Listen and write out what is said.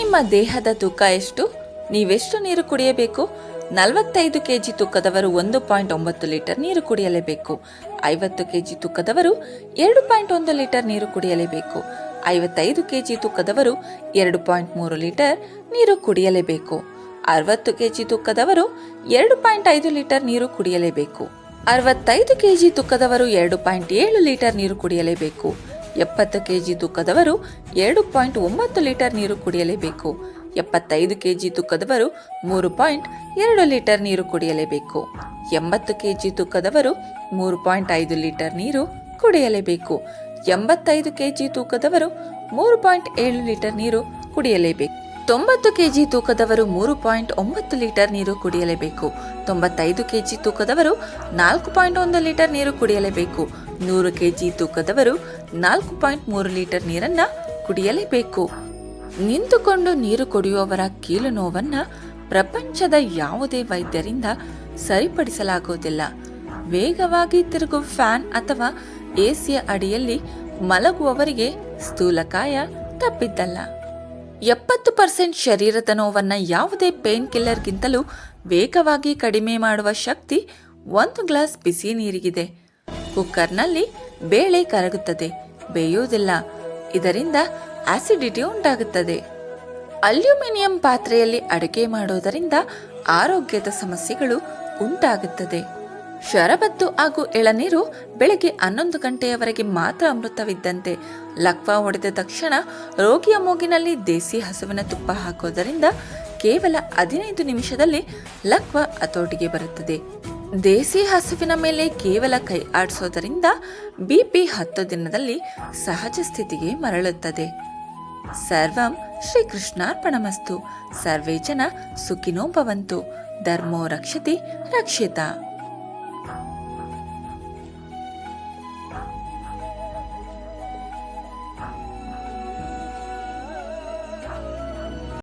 ನಿಮ್ಮ ದೇಹದ ತೂಕ ಎಷ್ಟು? ನೀವೆಷ್ಟು ನೀರು ಕುಡಿಯಬೇಕು? ನಲವತ್ತೈದು ಕೆಜಿ ತೂಕದವರು ಒಂದು ಪಾಯಿಂಟ್ ಒಂಬತ್ತು ಲೀಟರ್ ನೀರು ಕುಡಿಯಲೇಬೇಕು. ಐವತ್ತು ಕೆಜಿ ತೂಕದವರು ಎರಡು ಪಾಯಿಂಟ್ ಒಂದು ಲೀಟರ್ ನೀರು ಕುಡಿಯಲೇಬೇಕು. ಐವತ್ತೈದು ಕೆಜಿ ತೂಕದವರು ಎರಡು ಪಾಯಿಂಟ್ ಮೂರು ಲೀಟರ್ ನೀರು ಕುಡಿಯಲೇಬೇಕು. ಅರವತ್ತು ಕೆಜಿ ತೂಕದವರು ಎರಡು ಪಾಯಿಂಟ್ ಐದು ಲೀಟರ್ ನೀರು ಕುಡಿಯಲೇಬೇಕು. ಅರವತ್ತೈದು ಕೆಜಿ ತೂಕದವರು ಎರಡು ಪಾಯಿಂಟ್ ಏಳು ಲೀಟರ್ ನೀರು ಕುಡಿಯಲೇಬೇಕು. ಎಪ್ಪತ್ತು ಕೆ ಜಿ ತೂಕದವರು ಎರಡು ಪಾಯಿಂಟ್ ಒಂಬತ್ತು ಲೀಟರ್ ನೀರು ಕುಡಿಯಲೇಬೇಕು. ಎಪ್ಪತ್ತೈದು ಕೆ ಜಿ ತೂಕದವರು ಮೂರು ಪಾಯಿಂಟ್ ಎರಡು ಲೀಟರ್ ನೀರು ಕುಡಿಯಲೇಬೇಕು. ಎಂಬತ್ತು ಕೆ ಜಿ ತೂಕದವರು ಮೂರು ಪಾಯಿಂಟ್ ಐದು ಲೀಟರ್ ನೀರು ಕುಡಿಯಲೇಬೇಕು. ಎಂಬತ್ತೈದು ಕೆ ಜಿ ತೂಕದವರು ಮೂರು ಪಾಯಿಂಟ್ ಏಳು ಲೀಟರ್ ನೀರು ಕುಡಿಯಲೇಬೇಕು. ತೊಂಬತ್ತು ಕೆ ಜಿ ತೂಕದವರು ಮೂರು ಪಾಯಿಂಟ್ ಒಂಬತ್ತು ಲೀಟರ್ ನೀರು ಕುಡಿಯಲೇಬೇಕು. ತೊಂಬತ್ತೈದು ಕೆ ಜಿ ತೂಕದವರು ನಾಲ್ಕು ಪಾಯಿಂಟ್ ಒಂದು ಲೀಟರ್ ನೀರು ಕುಡಿಯಲೇಬೇಕು. ನೂರು ಕೆಜಿ ತೂಕದವರು ನಾಲ್ಕು ಪಾಯಿಂಟ್ ಮೂರು ಲೀಟರ್ ನೀರನ್ನ ಕುಡಿಯಲೇಬೇಕು. ನಿಂತುಕೊಂಡು ನೀರು ಕುಡಿಯುವವರ ಕೀಲು ನೋವನ್ನ ಪ್ರಪಂಚದ ಯಾವುದೇ ವೈದ್ಯರಿಂದ ಸರಿಪಡಿಸಲಾಗುವುದಿಲ್ಲ. ವೇಗವಾಗಿ ತಿರುಗುವ ಫ್ಯಾನ್ ಅಥವಾ ಎಸಿಯ ಅಡಿಯಲ್ಲಿ ಮಲಗುವವರಿಗೆ ಸ್ಥೂಲಕಾಯ ತಪ್ಪಿದ್ದಲ್ಲ. ಎಪ್ಪತ್ತು ಪರ್ಸೆಂಟ್ ಶರೀರದ ನೋವನ್ನು ಯಾವುದೇ ಪೇನ್ ಕಿಲ್ಲರ್ಗಿಂತಲೂ ವೇಗವಾಗಿ ಕಡಿಮೆ ಮಾಡುವ ಶಕ್ತಿ ಒಂದು ಗ್ಲಾಸ್ ಬಿಸಿ ನೀರಿಗಿದೆ. ಕುಕ್ಕರ್ನಲ್ಲಿ ಬೇಳೆ ಕರಗುತ್ತದೆ. ಬೇಯುವುದಿಲ್ಲ. ಇದರಿಂದ ಆಸಿಡಿಟಿ ಉಂಟಾಗುತ್ತದೆ. ಅಲ್ಯೂಮಿನಿಯಂ ಪಾತ್ರೆಯಲ್ಲಿ ಅಡುಗೆ ಮಾಡೋದರಿಂದ ಆರೋಗ್ಯದ ಸಮಸ್ಯೆಗಳು ಉಂಟಾಗುತ್ತದೆ. ಶರಬತ್ತು ಹಾಗೂ ಎಳನೀರು ಬೆಳಗ್ಗೆ ಹನ್ನೊಂದು ಗಂಟೆಯವರೆಗೆ ಮಾತ್ರ ಅಮೃತವಿದ್ದಂತೆ. ಲಕ್ವ ಹೊಡೆದ ತಕ್ಷಣ ರೋಗಿಯ ಮೂಗಿನಲ್ಲಿ ದೇಸಿ ಹಸುವಿನ ತುಪ್ಪ ಹಾಕೋದರಿಂದ ಕೇವಲ ಹದಿನೈದು ನಿಮಿಷದಲ್ಲಿ ಲಕ್ವ ಹತೋಟಿಗೆ ಬರುತ್ತದೆ. ದೇಸಿ ಹಸುವಿನ ಮೇಲೆ ಕೇವಲ ಕೈ ಆಡಿಸೋದರಿಂದ ಬಿಪಿ ಹತ್ತು ದಿನದಲ್ಲಿ ಸಹಜ ಸ್ಥಿತಿಗೆ ಮರಳುತ್ತದೆ. ಸರ್ವಂ ಶ್ರೀಕೃಷ್ಣಾರ್ಪಣಮಸ್ತು. ಸರ್ವೇ ಜನ ಸುಖಿನೋ ಭವಂತು. ಧರ್ಮೋ ರಕ್ಷತಿ ರಕ್ಷಿತ.